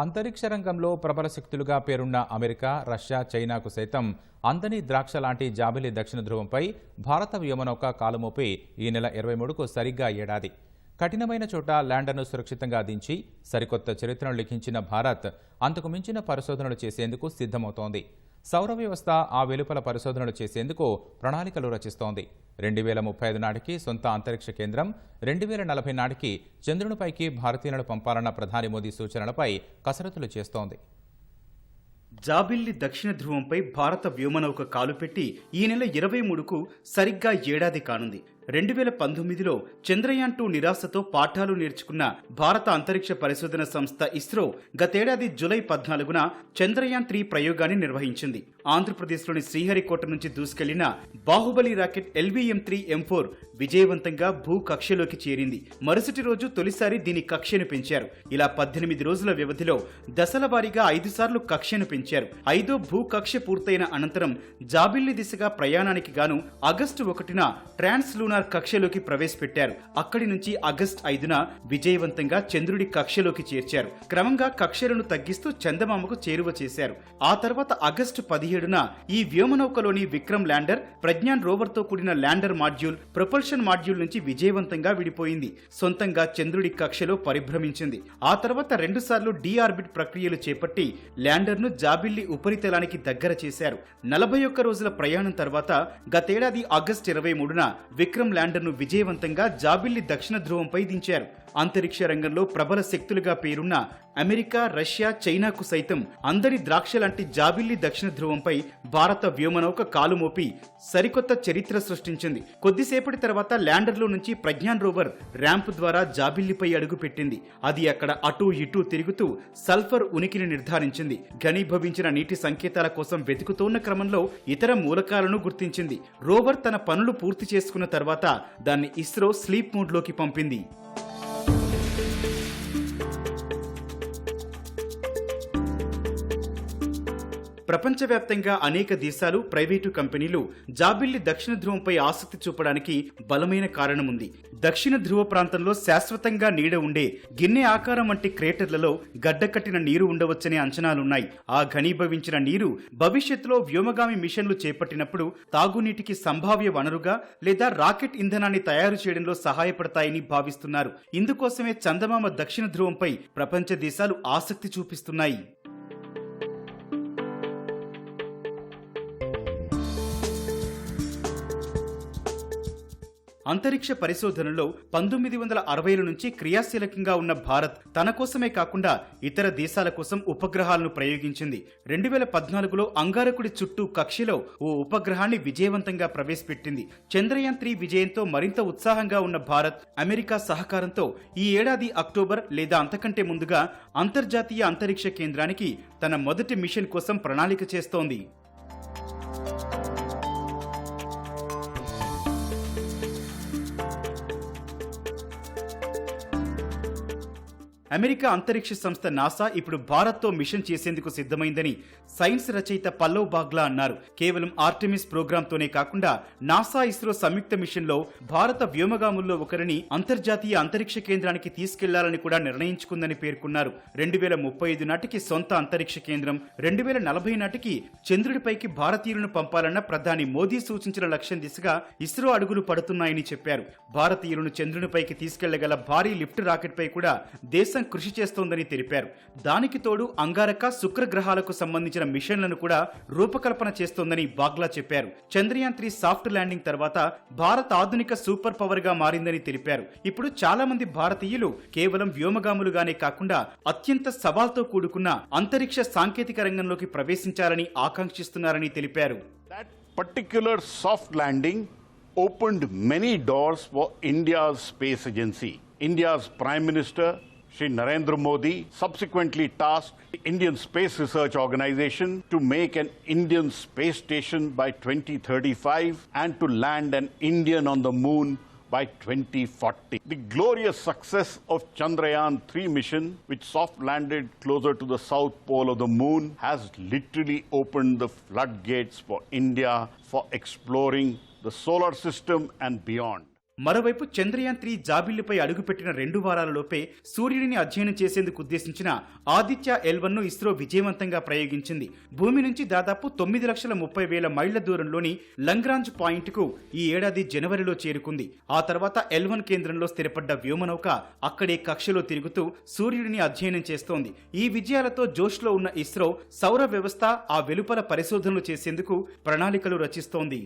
అంతరిక్ష రంగంలో ప్రబల శక్తులుగా పేరున్న అమెరికా రష్యా చైనాకు సైతం అందని ద్రాక్ష లాంటి జాబిలి దక్షిణ ధ్రువంపై భారత వ్యోమనౌక కాలుమోపి ఈ నెల ఇరవై మూడుకు సరిగ్గా ఏడాది. కఠినమైన చోట ల్యాండర్ను సురక్షితంగా దించి సరికొత్త చరిత్రను లిఖించిన భారత్ అంతకు మించిన పరిశోధనలు చేసేందుకు సిద్ధమవుతోంది. సౌర వ్యవస్థ ఆ వెలుపల పరిశోధనలు చేసేందుకు ప్రణాళికలు రచిస్తోంది. రెండు వేల ముప్పై ఐదు నాటికి సొంత అంతరిక్ష కేంద్రం రెండు వేల నలభై నాటికి చంద్రునిపైకి భారతీయులను పంపాలన్న ప్రధాని మోదీ సూచనలపై కసరత్తులు చేస్తోంది. జాబిల్లి దక్షిణ ధ్రువంపై భారత వ్యోమనౌక కాలుపెట్టి ఈ నెల ఇరవై మూడుకు సరిగ్గా ఏడాది కానుంది. రెండు వేల పంతొమ్మిదిలో చంద్రయాన్ టూ నిరాశతో పాఠాలు నేర్చుకున్న భారత అంతరిక్ష పరిశోధన సంస్థ ఇస్రో గతేడాది జూలై పద్నాలుగున చంద్రయాన్ త్రీ ప్రయోగాన్ని నిర్వహించింది. ఆంధ్రప్రదేశ్లోని శ్రీహరికోట నుంచి దూసుకెళ్ళిన Baahubali rocket LVM three M four విజయవంతంగా భూ కక్షలోకి చేరింది. మరుసటి రోజు తొలిసారి దీని కక్షను పెంచారు. ఇలా పద్దెనిమిది రోజుల వ్యవధిలో దశల వారీగా ఐదు సార్లు కక్షను పెంచారు. ఐదో భూ కక్ష పూర్తయిన అనంతరం జాబిల్లి దిశగా ప్రయాణానికి గాను ఆగస్టు ఒకటిన ట్రాన్స్ లూనార్ కక్షలోకి ప్రవేశపెట్టారు. అక్కడి నుంచి ఆగస్టు ఐదున విజయవంతంగా చంద్రుడి కక్షలోకి చేర్చారు. క్రమంగా కక్షలను తగ్గిస్తూ చందమామకు చేరువ చేశారు. ఆ తర్వాత ఆగస్టు పదిహేను పదిహేడున ఈ వ్యోమనౌకలోని విక్రమ్ ల్యాండర్ ప్రజ్ఞాన్ రోవర్తో కూడిన ల్యాండర్ మాడ్యూల్ ప్రొపల్షన్ మాడ్యూల్ నుంచి విజయవంతంగా విడిపోయింది. సొంతంగా చంద్రుడి కక్షలో పరిభ్రమించింది. ఆ తర్వాత రెండుసార్లు డిఆర్బిట్ ప్రక్రియలు చేపట్టి ల్యాండర్ను జాబిల్లి ఉపరితలానికి దగ్గర చేశారు. నలభై ఒక్క రోజుల ప్రయాణం తర్వాత గతేడాది ఆగస్టు ఇరవై మూడున విక్రమ్ ల్యాండర్ను విజయవంతంగా జాబిల్లి దక్షిణ ధ్రువంపై దించారు. అంతరిక్ష రంగంలో ప్రబల శక్తులుగా పేరున్న అమెరికా రష్యా చైనాకు సైతం అందరి ద్రాక్ష లాంటి జాబిల్లి దక్షిణ ధ్రువంపై భారత వ్యోమనౌక కాలుమోపి సరికొత్త చరిత్ర సృష్టించింది. కొద్దిసేపటి తర్వాత ల్యాండర్లో నుంచి ప్రజ్ఞాన్ రోవర్ ర్యాంప్ ద్వారా జాబిల్లిపై అడుగుపెట్టింది. అది అక్కడ అటూ ఇటూ తిరుగుతూ సల్ఫర్ ఉనికిని నిర్ధారించింది. ఘనీభవించిన నీటి సంకేతాల కోసం వెతుకుతోన్న క్రమంలో ఇతర మూలకాలను గుర్తించింది. రోవర్ తన పనులు పూర్తి చేసుకున్న తర్వాత దాన్ని ఇస్రో స్లీప్ మోడ్లోకి పంపింది. ప్రపంచవ్యాప్తంగా అనేక దేశాలు ప్రైవేటు కంపెనీలు జాబిల్లి దక్షిణ ధ్రువంపై ఆసక్తి చూపడానికి బలమైన కారణం ఉంది దక్షిణ ధ్రువ ప్రాంతంలో శాశ్వతంగా నీడ ఉండే గిన్నె ఆకారం వంటి క్రేటర్లలో గడ్డకట్టిన నీరు ఉండవచ్చనే అంచనాలున్నాయి. ఆ ఘనీభవించిన నీరు భవిష్యత్తులో వ్యోమగామి మిషన్లు చేపట్టినప్పుడు తాగునీటికి సంభావ్య వనరుగా లేదా రాకెట్ ఇంధనాన్ని తయారు చేయడంలో సహాయపడతాయని భావిస్తున్నారు. ఇందుకోసమే చందమామ దక్షిణ ధ్రువంపై ప్రపంచ దేశాలు ఆసక్తి చూపిస్తున్నాయి. అంతరిక్ష పరిశోధనలో పంతొమ్మిది వందల అరవైల నుంచి క్రియాశీలకంగా ఉన్న భారత్ తన కోసమే కాకుండా ఇతర దేశాల కోసం ఉపగ్రహాలను ప్రయోగించింది. రెండు వేల పద్నాలుగులో అంగారకుడి చుట్టూ కక్షిలో ఓ ఉపగ్రహాన్ని విజయవంతంగా ప్రవేశపెట్టింది. చంద్రయాన్ త్రీ విజయంతో మరింత ఉత్సాహంగా ఉన్న భారత్ అమెరికా సహకారంతో ఈ ఏడాది అక్టోబర్ లేదా అంతకంటే ముందుగా అంతర్జాతీయ అంతరిక్ష కేంద్రానికి తన మొదటి మిషన్ కోసం ప్రణాళిక చేస్తోంది. అమెరికా అంతరిక్ష సంస్థ నాసా ఇప్పుడు భారత్తో మిషన్ చేసేందుకు సిద్ధమైందని సైన్స్ రచయిత పల్లవ్ బాగ్లా అన్నారు. కేవలం ఆర్టిమిస్ ప్రోగ్రాంతోనే కాకుండా నాసా ఇస్రో సంయుక్త మిషన్లో భారత వ్యోమగాముల్లో ఒకరిని అంతర్జాతీయ అంతరిక్ష కేంద్రానికి తీసుకెళ్ళాలని కూడా నిర్ణయించుకుందని పేర్కొన్నారు. రెండు వేల ముప్పై ఐదు నాటికి సొంత అంతరిక్ష కేంద్రం రెండు వేల నలభై నాటికి చంద్రుడిపైకి భారతీయులను పంపాలన్న ప్రధాని మోదీ సూచించిన లక్ష్యం దిశగా ఇస్రో అడుగులు పడుతున్నాయని చెప్పారు. భారతీయులను చంద్రునిపైకి తీసుకెళ్ళగల భారీ లిఫ్ట్ రాకెట్ పై కూడా దేశ కృషి చేస్తోందని తెలిపారు. దానికి తోడు అంగారక శుక్రగ్రహాలకు సంబంధించిన మిషన్లను కూడా రూపకల్పన చేస్తోందని బాగ్లా చెప్పారు. చంద్రయాన్ త్రీ సాఫ్ట్ ల్యాండింగ్ తర్వాత భారత్ ఆధునిక సూపర్ పవర్గా మారిందని తెలిపారు. ఇప్పుడు చాలా మంది భారతీయులు కేవలం వ్యోమగాములుగానే కాకుండా అత్యంత సవాల్తో కూడుకున్న అంతరిక్ష సాంకేతిక రంగంలోకి ప్రవేశించాలని ఆకాంక్షిస్తున్నారని తెలిపారు. Particular particular soft landing opened many doors for India's space agency. India's Prime Minister, Shri Narendra Modi, subsequently tasked the Indian Space Research Organization to make an Indian space station by 2035 and to land an Indian on the moon by 2040. The glorious success of Chandrayaan 3 mission, which soft landed closer to the south pole of the moon, has literally opened the floodgates for India for exploring the solar system and beyond. మరోవైపు Chandrayaan three జాబిల్లిపై అడుగుపెట్టిన రెండు వారాలలోపే సూర్యుడిని అధ్యయనం చేసేందుకు ఉద్దేశించిన ఆదిత్య ఎల్వన్ను ఇస్రో విజయవంతంగా ప్రయోగించింది. భూమి నుంచి దాదాపు తొమ్మిది లక్షల ముప్పై వేల మైళ్ళ దూరంలోని లంగ్రాంజ్ పాయింట్కు ఈ ఏడాది జనవరిలో చేరుకుంది. ఆ తర్వాత ఎల్వన్ కేంద్రంలో స్థిరపడ్డ వ్యోమనౌక అక్కడే కక్షలో తిరుగుతూ సూర్యుడిని అధ్యయనం చేస్తోంది. ఈ విజయాలతో జోష్లో ఉన్న ఇస్రో సౌర వ్యవస్థ ఆ వెలుపల పరిశోధనలు చేసేందుకు ప్రణాళికలు రచిస్తోంది.